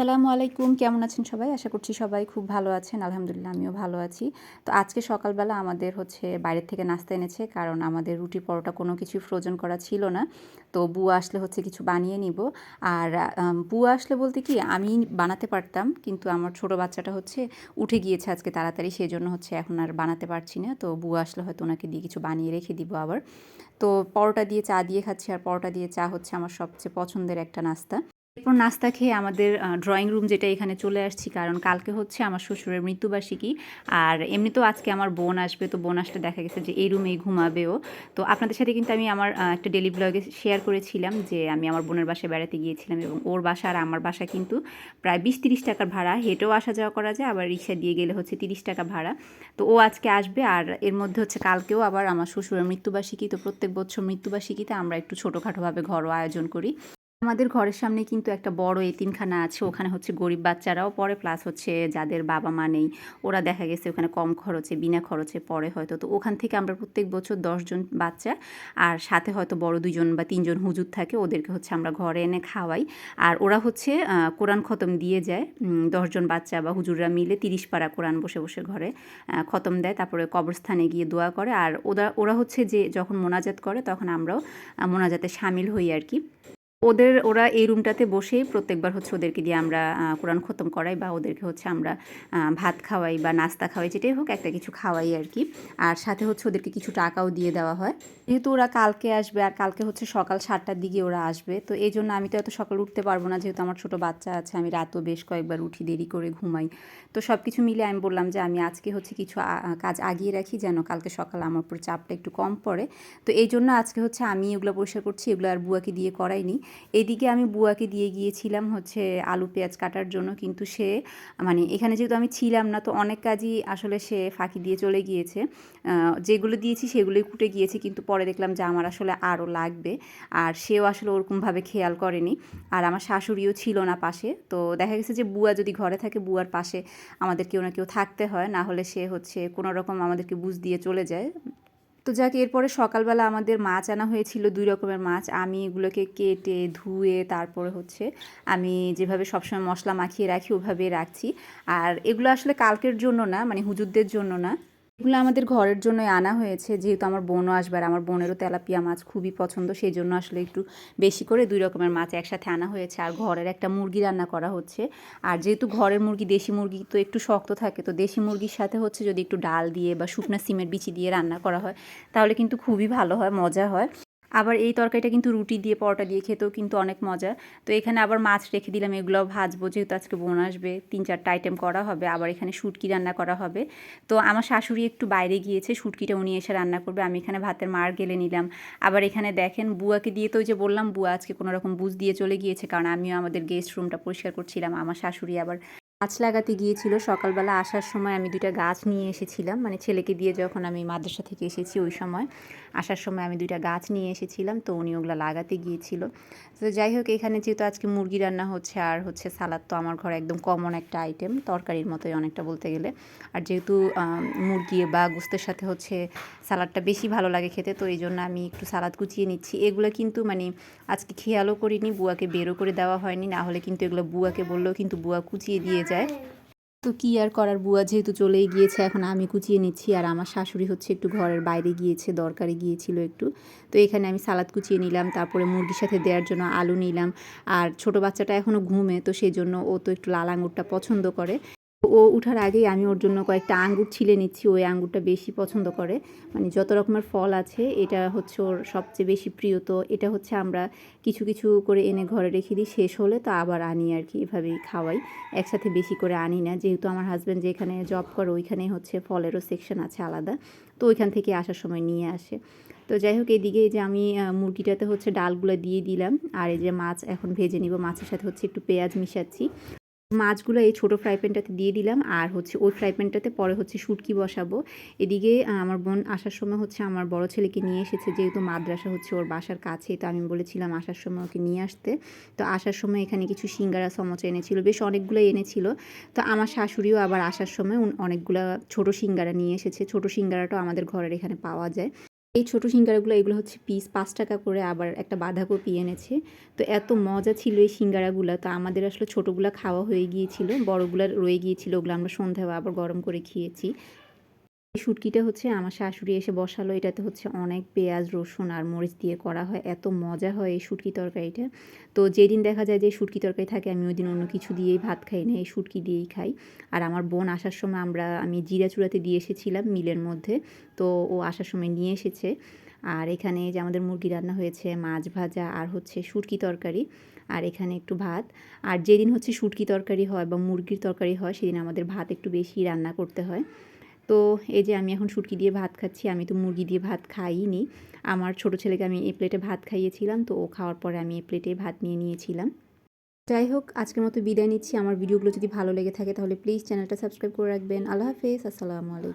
আসসালামু আলাইকুম। কেমন আছেন সবাই? আশা করছি সবাই খুব ভালো আছেন। আলহামদুলিল্লাহ, আমিও ভালো আছি। তো আজকে সকালবেলা আমাদের হচ্ছে বাইরের থেকে নাস্তা এনেছে, কারণ আমাদের রুটি পরোটা কোনো কিছু ফ্রোজন করা ছিল না। তো বুয়া আসলে হচ্ছে কিছু বানিয়ে নিব। আর বুয়া আসলে বলতে কি, আমি বানাতে পারতাম, কিন্তু আমার ছোট বাচ্চাটা হচ্ছে উঠে গিয়েছে আজকে তাড়াতাড়ি সেই জন্য হচ্ছে এখন আর বানাতে পারছি না। তো বুয়া আসলে হয়তো ওনাকে দিয়ে কিছু বানিয়ে রেখে দিব আবার। তো পরোটা দিয়ে চা দিয়ে খাচ্ছি, আর পরোটা দিয়ে চা হচ্ছে আমার সবচেয়ে পছন্দের একটা নাস্তা। এরপর নাস্তা খেয়ে আমাদের ড্রয়িং রুম যেটা এখানে চলে আসছি, কারণ কালকে হচ্ছে আমার শ্বশুরের মৃত্যুবার্ষিকী। আর এমনিতেও আজকে আমার বোন আসবে, তো বোন আসলে দেখা গেছে যে এই রুমেই ঘুমাবেও তো আপনাদের সাথে কিন্তু আমি আমার একটা ডেলি ব্লগে শেয়ার করেছিলাম যে আমি আমার বোনের বাসায় বেড়াতে গিয়েছিলাম এবং ওর বাসা আর আমার বাসা কিন্তু প্রায় বিশ তিরিশ টাকার ভাড়া। হেঁটেও আসা যাওয়া করা যায়, আবার রিক্সা দিয়ে গেলে হচ্ছে তিরিশ টাকা ভাড়া। তো ও আজকে আসবে আর এর মধ্যে হচ্ছে কালকেও আবার আমার শ্বশুরের মৃত্যুবার্ষিকী। তো প্রত্যেক বছর মৃত্যুবার্ষিকীতে আমরা একটু ছোটোখাটোভাবে ঘরোয়া আয়োজন করি। আমাদের ঘরের সামনে কিন্তু একটা বড় এতিমখানা আছে, ওখানে হচ্ছে গরিব বাচ্চারাও পড়ে প্লাস হচ্ছে যাদের বাবা মা নেই, ওরা দেখা গেছে ওখানে কম খরচে, বিনা খরচে পড়ে হয়তো। তো ওখান থেকে আমরা প্রত্যেক বছর দশজন বাচ্চা আর সাথে হয়তো বড় দুজন বা তিনজন হুজুর থাকে, ওদেরকে হচ্ছে আমরা ঘরে এনে খাওয়াই। আর ওরা হচ্ছে কোরআন খতম দিয়ে যায় দশজন বাচ্চা বা হুজুররা মিলে তিরিশ পাড়া কোরআন বসে বসে ঘরে খতম দেয়, তারপরে কবরস্থানে গিয়ে দোয়া করে। আর ওরা ওরা হচ্ছে যে যখন মোনাজাত করে, তখন আমরাও মোনাজাতে সামিল হই আর কি। ওদের, ওরা এই রুমটাতে বসেই প্রত্যেকবার হচ্ছে ওদেরকে দিয়ে আমরা কোরআন খতম করাই বা ওদেরকে হচ্ছে আমরা ভাত খাওয়াই বা নাস্তা খাওয়াই, যেটাই হোক একটা কিছু খাওয়াই আর কি। আর সাথে হচ্ছে ওদেরকে কিছু টাকাও দিয়ে দেওয়া হয়। যেহেতু ওরা কালকে আসবে আর কালকে হচ্ছে সকাল সাতটার দিকে ওরা আসবে, তো এই জন্য আমি তো এত সকাল উঠতে পারব না, যেহেতু আমার ছোটো বাচ্চা আছে, আমি রাতও বেশ কয়েকবার উঠি, দেরি করে ঘুমাই। তো সব কিছু মিলে আমি বললাম যে আমি আজকে হচ্ছে কিছু কাজ আগিয়ে রাখি যেন কালকে সকালে আমার উপর চাপটা একটু কম পড়ে। তো এই জন্য আজকে হচ্ছে আমি এগুলো পরিষ্কার করছি, এগুলো আর বুয়াকে দিয়ে করাইনি। এদিকে আমি বুয়াকে দিয়ে গিয়েছিলাম হচ্ছে আলু পেঁয়াজ কাটার জন্য, কিন্তু সে মানে এখানে যেহেতু আমি ছিলাম না, তো অনেক কাজই আসলে সে ফাঁকি দিয়ে চলে গিয়েছে। যেগুলো দিয়েছি সেগুলোই কুটে গিয়েছে, কিন্তু পরে দেখলাম যে আমার আসলে আরও লাগবে। আর সেও আসলে ওরকমভাবে খেয়াল করেনি। আর আমার শাশুড়িও ছিল না পাশে, তো দেখা গেছে যে বুয়া যদি ঘরে থাকে, বুয়ার পাশে আমাদের কেউ না কেউ থাকতে হয়, না হলে সে হচ্ছে কোনো রকম আমাদেরকে বুঝ দিয়ে চলে যায়। তো যাক, এরপরে সকালবেলা আমাদের মাছ আনা হয়েছিল, দুই রকমের মাছ। আমি এগুলোকে কেটে, ধুয়ে, তারপরে হচ্ছে আমি যেভাবে সবসময় মশলা মাখিয়ে রাখি ওভাবে রাখছি। আর এগুলো আসলে কালকের জন্য না মানে হুজুরদের জন্য না এগুলো আমাদের ঘরের জন্যই আনা হয়েছে। যেহেতু আমার বোনও আসবে আর আমার বোনেরও তেলাপিয়া মাছ খুবই পছন্দ সেই জন্য আসলে একটু বেশি করে দুই রকমের মাছ একসাথে আনা হয়েছে। আর ঘরের একটা মুরগি রান্না করা হচ্ছে। আর যেহেতু ঘরের মুরগি দেশি মুরগি তো একটু শক্ত থাকে, তো দেশি মুরগির সাথে হচ্ছে যদি একটু ডাল দিয়ে বা শুকনো সিমের বিচি দিয়ে রান্না করা হয়, তাহলে কিন্তু খুবই ভালো হয়, মজা হয়। আবার এই তরকারিটা কিন্তু রুটি দিয়ে, পরোটা দিয়ে খেতেও কিন্তু অনেক মজা। তো এখানে আবার মাছ রেখে দিলাম, এগুলো ভাজবো, যেহেতু আজকে বোন আসবে, তিন চারটা আইটেম করা হবে, আবার এখানে শুটকি রান্না করা হবে। তো আমার শাশুড়ি একটু বাইরে গিয়েছে, শুটকিটা উনি এসে রান্না করবে, আমি এখানে ভাতের মার গেলে নিলাম। আবার এখানে দেখেন বুয়াকে দিয়ে তো ওই যে বললাম, বুয়া আজকে কোনো রকম বুঝ দিয়ে চলে গিয়েছে, কারণ আমিও আমাদের গেস্ট রুমটা পরিষ্কার করছিলাম, আমার শাশুড়ি আবার গাছ লাগাতে গিয়েছিল সকালবেলা আসার সময় আমি দুইটা গাছ নিয়ে এসেছিলাম। মানে ছেলেকে দিয়ে যখন আমি মাদ্রাসা থেকে এসেছি ওই সময়, আসার সময় আমি দুইটা গাছ নিয়ে এসেছিলাম, তো উনি ওগুলো লাগাতে গিয়েছিল। তো যাই হোক, এখানে যেহেতু আজকে মুরগি রান্না হচ্ছে আর হচ্ছে সালাদ, তো আমার ঘরে একদম কমন একটা আইটেম তরকারির মতোই অনেকটা বলতে গেলে। আর যেহেতু মুরগি বা গোস্তের সাথে হচ্ছে সালাদটা বেশি ভালো লাগে খেতে, তো এই জন্য আমি একটু সালাদ কুচিয়ে নিচ্ছি। এগুলো কিন্তু মানে আজকে খেয়ালও করিনি, বুয়াকে বেরও করে দেওয়া হয়নি, না হলে কিন্তু এগুলো বুয়াকে বললেও কিন্তু বুয়া কুচিয়ে দিয়ে যায়। তো কি আর করার? বুয়া যেহেতু চলেই গিয়েছে এখন আমি কুচিয়ে নিচ্ছি। আর আমার শাশুড়ি হচ্ছে একটু ঘরের বাইরে গিয়েছে দরকারে গিয়েছিল একটু। তো এখানে আমি সালাদ কুচিয়ে নিলাম তারপরে মুরগির সাথে দেওয়ার জন্য আলু নিলাম। আর ছোট বাচ্চাটা এখনও ঘুমে তো সেই জন্য ও তো একটু লাল আঙুরটা পছন্দ করে। ও উঠার আগেই আমি ওর জন্য কয়েকটা আঙ্গুর ছিলে নিচ্ছি, ওই আঙ্গুরটা বেশি পছন্দ করে। মানে যত রকমের ফল আছে, এটা হচ্ছে ওর সবচেয়ে বেশি প্রিয়। তো এটা হচ্ছে আমরা কিছু কিছু করে এনে ঘরে রেখে দিই, শেষ হলে তো আবার আনি আর কি, এভাবেই খাওয়াই। একসাথে বেশি করে আনি না, যেহেতু আমার হাজব্যান্ড যেখানে জব করে ওইখানে হচ্ছে ফলেরও সেকশন আছে আলাদা। তো ওইখান থেকে আসার সময় নিয়ে আসে। তো যাই হোক, এদিকে যে আমি মুরগিটাতে হচ্ছে ডালগুলো দিয়ে দিলাম, আর এই যে মাছ, এখন ভেজে নিব। মাছের সাথে হচ্ছে একটু পেঁয়াজ মিশাচ্ছি। মাছগুলো এই ছোটো ফ্রাই প্যানটাতে দিয়ে দিলাম। আর হচ্ছে ওই ফ্রাই প্যানটাতে পরে হচ্ছে শুটকি বসাবো। এদিকে আমার বোন আসার সময় হচ্ছে আমার বড় ছেলেকে নিয়ে এসেছে। যেহেতু মাদ্রাসা হচ্ছে ওর বাসার কাছে, তো আমি বলেছিলাম আসার সময় ওকে নিয়ে আসতে। তো আসার সময় এখানে কিছু সিঙ্গারা, সমোচা এনেছিল, বেশ অনেকগুলো এনেছিল। তো আমার শাশুড়িও আবার আসার সময় অনেকগুলো ছোটো সিঙ্গারা নিয়ে এসেছে। ছোটো সিঙ্গারাটাও আমাদের ঘরের এখানে পাওয়া যায়। এই ছোটো সিঙ্গারাগুলো, এগুলো হচ্ছে পিস পাঁচ টাকা করে আবার একটা বাঁধাকপি এনেছে। তো এত মজা ছিল এই সিঙ্গারাগুলো। তো আমাদের আসলে ছোটোগুলো খাওয়া হয়ে গিয়েছিল, বড়গুলো রয়ে গিয়েছিল, ওগুলো আমরা সন্ধ্যা আবার গরম করে খেয়েছি। এই শুটকিটা হচ্ছে আমার শাশুড়ি এসে বসালো। এটাতে হচ্ছে অনেক পেঁয়াজ, রসুন আর মরিচ দিয়ে করা হয়। এত মজা হয় এই শুটকি তরকারিটা। তো যেদিন দেখা যায় যে শুটকি তরকারি থাকে, আমি ওই দিন অন্য কিছু দিয়েই ভাত খাই না, এই শুটকি দিয়েই খাই। আর আমার বোন আসার সময় আমরা, আমি জিরা চূড়াতে দিয়ে এসেছিলাম মিলের মধ্যে। তো ও আসার সময় নিয়ে এসেছে। আর এখানে যে আমাদের মুরগি রান্না হয়েছে, মাছ ভাজা আর হচ্ছে শুটকি তরকারি আর এখানে একটু ভাত। আর যেদিন হচ্ছে শুটকি তরকারি হয় বা মুরগির তরকারি হয়, সেদিন আমাদের ভাত একটু বেশি রান্না করতে হয়। তো এই যে আমি এখন শুটকি দিয়ে ভাত খাচ্ছি, আমি তো মুরগি দিয়ে ভাত খাইনি। আমার ছোট ছেলেকে আমি এই প্লেটে ভাত খাইয়েছিলাম, তো ও খাওয়ার পরে আমি এই প্লেটে ভাত নিয়ে নিয়েছিলাম। যাই হোক, আজকের মতো বিদায় নিচ্ছি। আমার ভিডিওগুলো যদি ভালো লেগে থাকে তাহলে প্লিজ চ্যানেলটা সাবস্ক্রাইব করে রাখবেন। আল্লাহ হাফেজ, আসসালামু আলাইকুম।